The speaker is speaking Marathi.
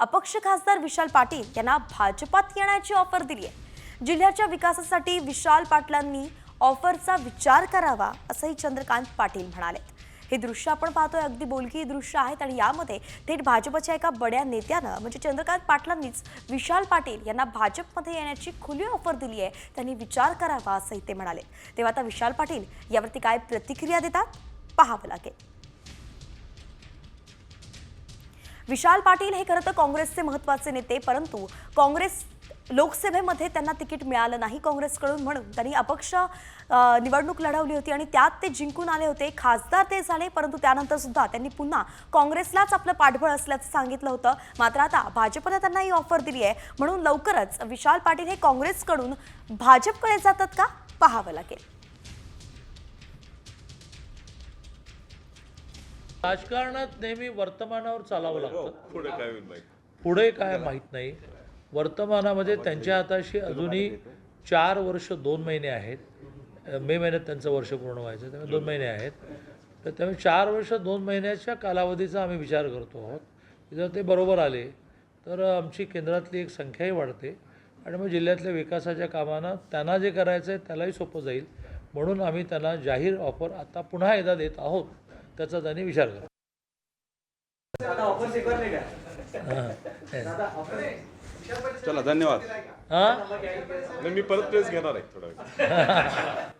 अपक्ष खासदार विशाल पाटील यांना भाजपात येण्याची ऑफर दिली आहे जिल्ह्याच्या विकासासाठी विशाल पाटलांनी ऑफरचा विचार करावा असंही चंद्रकांत पाटील म्हणाले हे दृश्य आपण पाहतोय अगदी बोलकी दृश्य आहेत आणि यामध्ये थेट भाजपच्या एका बड्या नेत्यानं म्हणजे चंद्रकांत पाटलांनीच विशाल पाटील यांना भाजपमध्ये येण्याची खुली ऑफर दिली आहे त्यांनी विचार करावा असंही ते म्हणाले. तेव्हा आता विशाल पाटील यावरती काय प्रतिक्रिया देतात? पाहावं लागेल. विशाल पाटील हे खरं तर काँग्रेसचे महत्त्वाचे नेते परंतु काँग्रेस लोकसभेमध्ये त्यांना तिकीट मिळालं नाही काँग्रेसकडून म्हणून. त्यांनी अपक्ष निवडणूक लढवली होती आणि त्यात ते जिंकून आले होते. खासदार ते झाले परंतु त्यानंतर सुद्धा त्यांनी पुन्हा काँग्रेसलाच आपलं पाठबळ असल्याचं सांगितलं होतं. मात्र आता भाजपने त्यांना ही ऑफर दिली आहे. म्हणून लवकरच विशाल पाटील हे काँग्रेसकडून भाजपकडे जातात का? पाहावं लागेल. राजकारणात नेहमी वर्तमानावर चालावं लागतं. पुढे काय होईल पुढे काय माहीत नाही. वर्तमानामध्ये त्यांच्या हाताशी अजूनही चार वर्ष दोन महिने आहेत. मे महिन्यात त्यांचं वर्ष पूर्ण व्हायचं त्यामुळे दोन महिने आहेत. तर त्यामुळे चार वर्ष दोन महिन्याच्या कालावधीचा आम्ही विचार करतो आहोत. जर ते बरोबर आले तर आमची केंद्रातली एक संख्याही वाढते. आणि मग जिल्ह्यातल्या विकासाच्या कामांना त्यांना जे करायचं आहे त्यालाही सोपं जाईल. म्हणून आम्ही त्यांना जाहीर ऑफर आता पुन्हा एकदा देत आहोत. त्याचा त्यांनी विचार करा चला धन्यवाद. हां? मी परत प्रेस घेणार आहे थोडा वेळ